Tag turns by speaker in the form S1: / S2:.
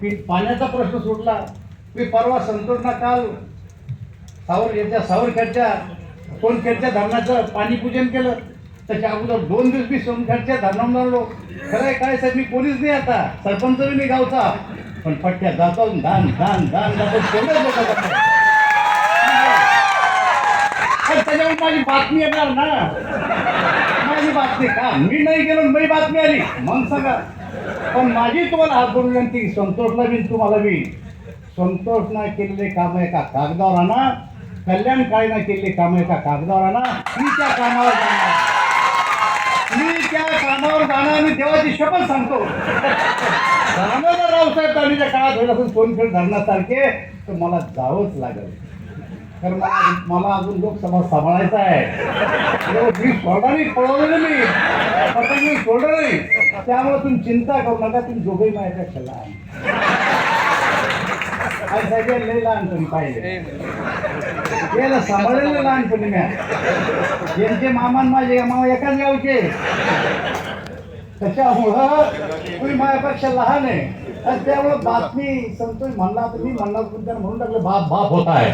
S1: की पाण्याचा प्रश्न सुटला मी परवा संतोषना काल सावर याच्या सावरखेडच्या सोनखेडच्या धरणाचं पाणी पूजन केलं. त्याच्या अगोदर दोन दिवस मी सोनखेडच्या धरणावर लागलो खरं आहे काय साहेब मी कोणीच नाही आता. सरपंच मी नाही गावचा. पण पट्ट्या जातो धान धान धान जातो त्याच्यामुळे त्याच्यावर माझी बातमी येणार ना. माझी बातमी का? मी नाही गेलो आणि माझी बातमी आली. मग सांगा. पण माझी तुम्हाला हात जोडून विनंती संतोषला बी आणि तुम्हाला बी संतोषना केलेले काम एका कागदावर आणा कल्याणकाळीना केलेले काम एका कागदावर आणा मी त्या कामावर जाणार. मी त्या कामावर जाणार मी देवाची शपथ सांगतो. रामदादा रावसाहेब दांडीच्या काळात होईल असून सोनखेड धरणासारखे तर मला जावंच लागेल. तर मला मला अजून लोकसभा सांभाळायचा आहे. मी सोडा नाही पळवलेलं मी. आता मी सोडलं नाही त्यामुळे तुम्ही चिंता करू नका तुम्ही दोघे माझ्यापेक्षा लहान. आणि सगळे लय लहानपणी पाहिले. गेलं सांभाळलेलं लहानपणी मी यांचे मामा माझे मामा एकाच गावचे. त्याच्यामुळं तुम्ही माझ्यापेक्षा लहान आहे. आणि त्यामुळं बातमी संतोष म्हणला तर मी म्हणला तुम्ही त्यानं म्हणून टाकलं बाप बाप होत आहे.